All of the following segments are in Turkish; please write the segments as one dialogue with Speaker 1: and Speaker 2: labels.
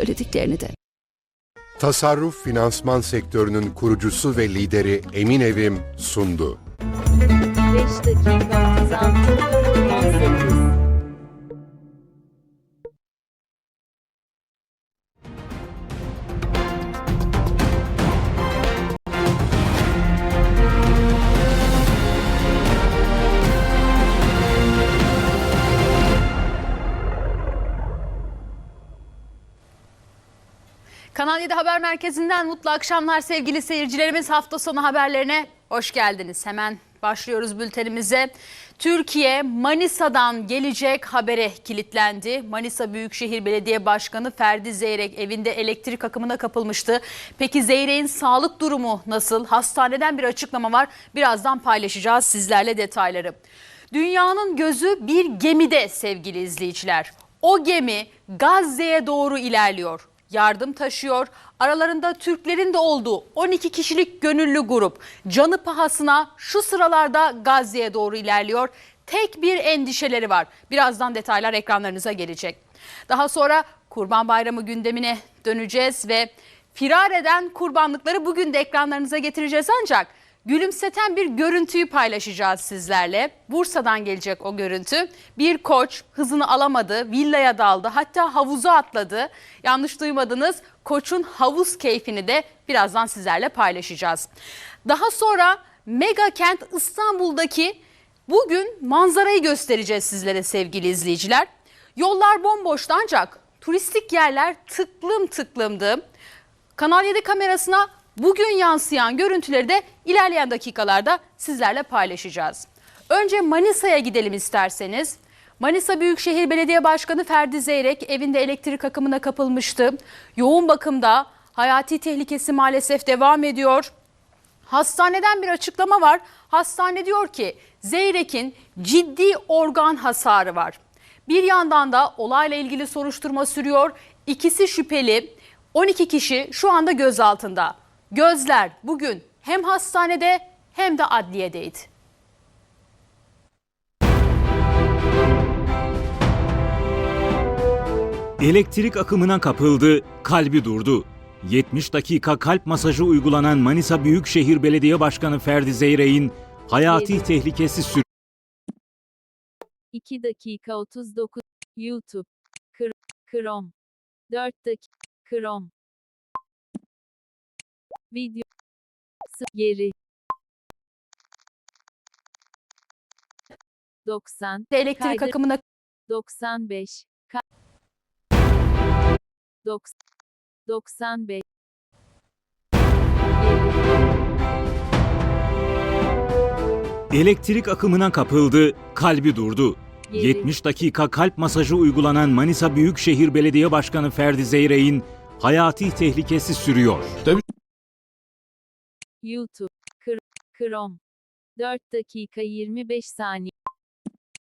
Speaker 1: söylediklerini de.
Speaker 2: Tasarruf finansman sektörünün kurucusu ve lideri Emin Evim sundu.
Speaker 3: 5 dakika 36
Speaker 4: 7 Haber Merkezi'nden mutlu akşamlar sevgili seyircilerimiz. Hafta sonu haberlerine hoş geldiniz. Hemen başlıyoruz bültenimize. Türkiye Manisa'dan gelecek habere kilitlendi. Manisa Büyükşehir Belediye Başkanı Ferdi Zeyrek evinde elektrik akımına kapılmıştı. Peki Zeyrek'in sağlık durumu nasıl? Hastaneden bir açıklama var. Birazdan paylaşacağız sizlerle detayları. Dünyanın gözü bir gemide sevgili izleyiciler. O gemi Gazze'ye doğru ilerliyor yardım taşıyor. Aralarında Türklerin de olduğu 12 kişilik gönüllü grup canı pahasına şu sıralarda Gazze'ye doğru ilerliyor. Tek bir endişeleri var. Birazdan detaylar ekranlarınıza gelecek. Daha sonra Kurban Bayramı gündemine döneceğiz ve firar eden kurbanlıkları bugün de ekranlarınıza getireceğiz ancak gülümseten bir görüntüyü paylaşacağız sizlerle. Bursa'dan gelecek o görüntü. Bir koç hızını alamadı, villaya daldı, hatta havuza atladı. Yanlış duymadınız. Koçun havuz keyfini de birazdan sizlerle paylaşacağız. Daha sonra mega kent İstanbul'daki bugün manzarayı göstereceğiz sizlere sevgili izleyiciler. Yollar bomboştu ancak turistik yerler tıklım tıklımdı. Kanal 7 kamerasına bugün yansıyan görüntüleri de ilerleyen dakikalarda sizlerle paylaşacağız. Önce Manisa'ya gidelim isterseniz. Manisa Büyükşehir Belediye Başkanı Ferdi Zeyrek evinde elektrik akımına kapılmıştı. Yoğun bakımda hayati tehlikesi maalesef devam ediyor. Hastaneden bir açıklama var. Hastane diyor ki Zeyrek'in ciddi organ hasarı var. Bir yandan da olayla ilgili soruşturma sürüyor. İkisi şüpheli. 12 kişi şu anda gözaltında. Gözler bugün hem hastanede hem de adliyedeydi.
Speaker 5: Elektrik akımına kapıldı, kalbi durdu. 70 dakika kalp masajı uygulanan Manisa Büyükşehir Belediye Başkanı Ferdi Zeyrek'in hayati tehlikesi sür
Speaker 3: 2 dakika 39 YouTube Chrome 4 dakika Chrome Video geri 90
Speaker 4: Elektrik akımına
Speaker 3: 95 Ka 90 95
Speaker 5: elektrik akımına kapıldı, kalbi durdu.
Speaker 3: Geri.
Speaker 5: 70 dakika kalp masajı uygulanan Manisa Büyükşehir Belediye Başkanı Ferdi Zeyrek'in hayati tehlikesi sürüyor.
Speaker 3: YouTube Kır Chrome 4 dakika 25 saniye.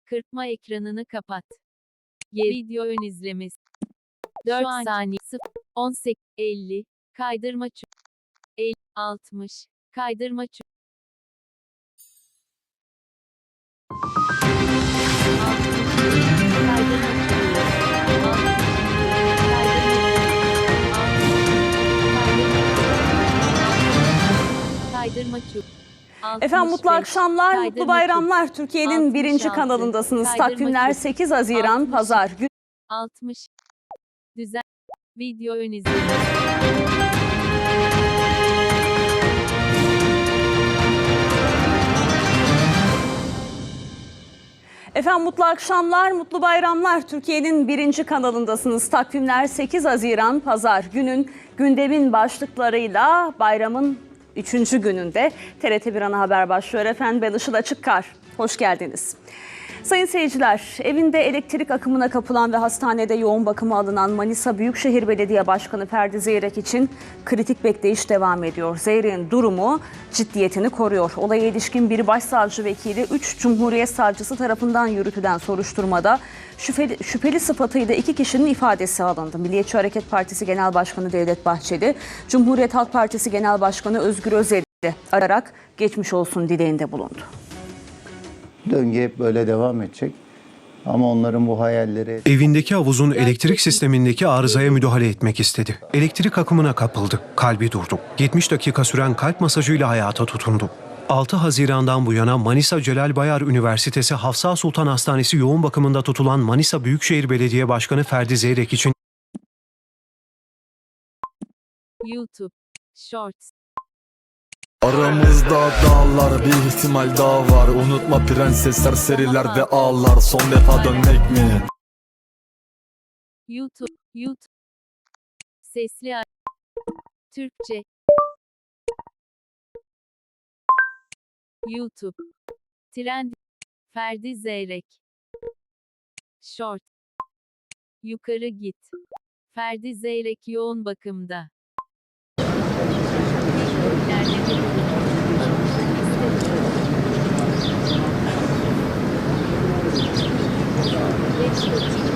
Speaker 3: Kırpma ekranını kapat. Geri video ön izlemesi. 4 saniye. 0 18 50 kaydırma çu 50 60 kaydırma çu Kaydırma
Speaker 6: Efendim mutlu
Speaker 3: 65.
Speaker 6: akşamlar, mutlu bayramlar. Türkiye'nin birinci
Speaker 3: 66.
Speaker 6: kanalındasınız. Takvimler
Speaker 3: çubuğu.
Speaker 6: 8 Haziran
Speaker 3: 60.
Speaker 6: Pazar. Gün
Speaker 3: 60 Düzen Video ön izleme
Speaker 6: Efendim mutlu akşamlar, mutlu bayramlar. Türkiye'nin birinci kanalındasınız. Takvimler 8 Haziran Pazar. Günün gündemin başlıklarıyla bayramın 3. gününde TRT 1 ana haber başlıyor. Efendim ben Işıl Açıkkar. Hoş geldiniz. Sayın seyirciler, evinde elektrik akımına kapılan ve hastanede yoğun bakıma alınan Manisa Büyükşehir Belediye Başkanı Ferdi Zeyrek için kritik bekleyiş devam ediyor. Zeyrek'in durumu ciddiyetini koruyor. Olaya ilişkin bir başsavcı vekili 3 Cumhuriyet Savcısı tarafından yürütülen soruşturmada şüpheli, şüpheli sıfatıyla iki kişinin ifadesi alındı. Milliyetçi Hareket Partisi Genel Başkanı Devlet Bahçeli, Cumhuriyet Halk Partisi Genel Başkanı Özgür Özel'i ararak geçmiş olsun dileğinde bulundu.
Speaker 7: Döngü hep böyle devam edecek.
Speaker 1: Ama onların bu hayalleri
Speaker 7: Evindeki havuzun elektrik sistemindeki arızaya müdahale etmek istedi. Elektrik akımına kapıldı. Kalbi durdu. 70 dakika süren kalp masajıyla hayata tutundu. 6 Haziran'dan bu yana Manisa Celal Bayar Üniversitesi Hafsa Sultan Hastanesi yoğun bakımında tutulan Manisa Büyükşehir Belediye Başkanı Ferdi Zeyrek için
Speaker 3: YouTube. Shorts.
Speaker 8: Aramızda dağlar bir ihtimal daha var Unutma prensesler serilerde ağlar Son defa dönmek mi?
Speaker 3: YouTube. YouTube. Sesli Türkçe. YouTube. Trend. Ferdi Zeyrek. Short. Yukarı git. Ferdi Zeyrek yoğun bakımda. Thank you.